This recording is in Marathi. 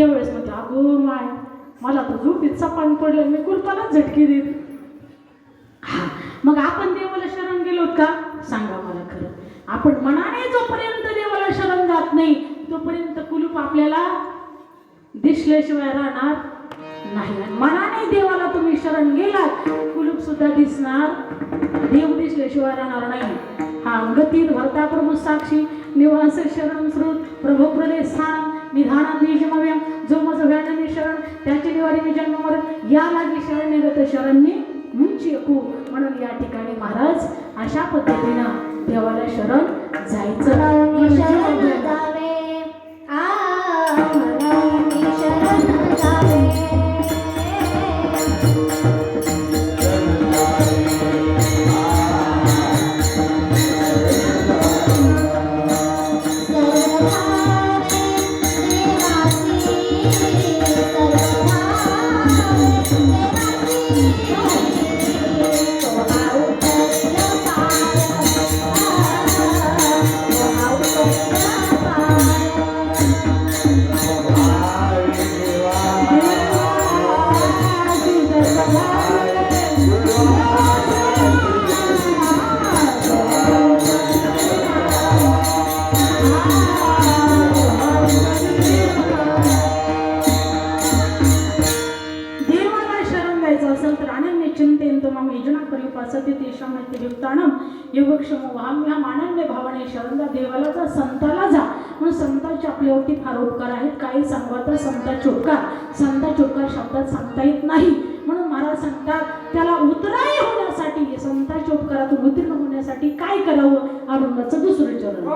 त्यावेळेस म्हणते अगं माय मला तर झोपीत पाणी पडलं मी कुलपालाच झटकी देत. हा मग आपण देवाला शरण गेलोत का? सांगा मला खरं. आपण मनाने जोपर्यंत देवाला शरण जात नाही तोपर्यंत कुलूप आपल्याला दिसल्याशिवाय राहणार नाही. मनाने देवाला तुम्ही शरण गेलात कुलूप सुद्धा दिसणार देव दिसल्याशिवाय राहणार नाही. हा गती भरता प्रभू साक्षी निवास शरण श्रुत प्रभू प्रदेश स्थान निधाना बीजमव्यम या लागी शरण निगत शरणने मुंची एकू म्हणून या ठिकाणी महाराज अशा पद्धतीनं देवाला शरण जायचं शरण जावे. Ah! जायचं असेल तर अनन्य चिंतेन मग योजना परिपासते तेषां युक्तानम योगक्षम वाम्या मानन्य भावाने शरण जा देवाला जा संताला जा. म्हणून संतांचे आपल्यावरती फार उपकार आहेत. काही सांगवा तर संतांचे उपकार संतांचे उपकार शब्दात सांगता येत नाही. म्हणून महाराज सांगतात त्याला उतराय होण्यासाठी संतांच्या उपकारातून उत्तीर्ण होण्यासाठी काय करावं? अभंगाचं दुसरं चरण.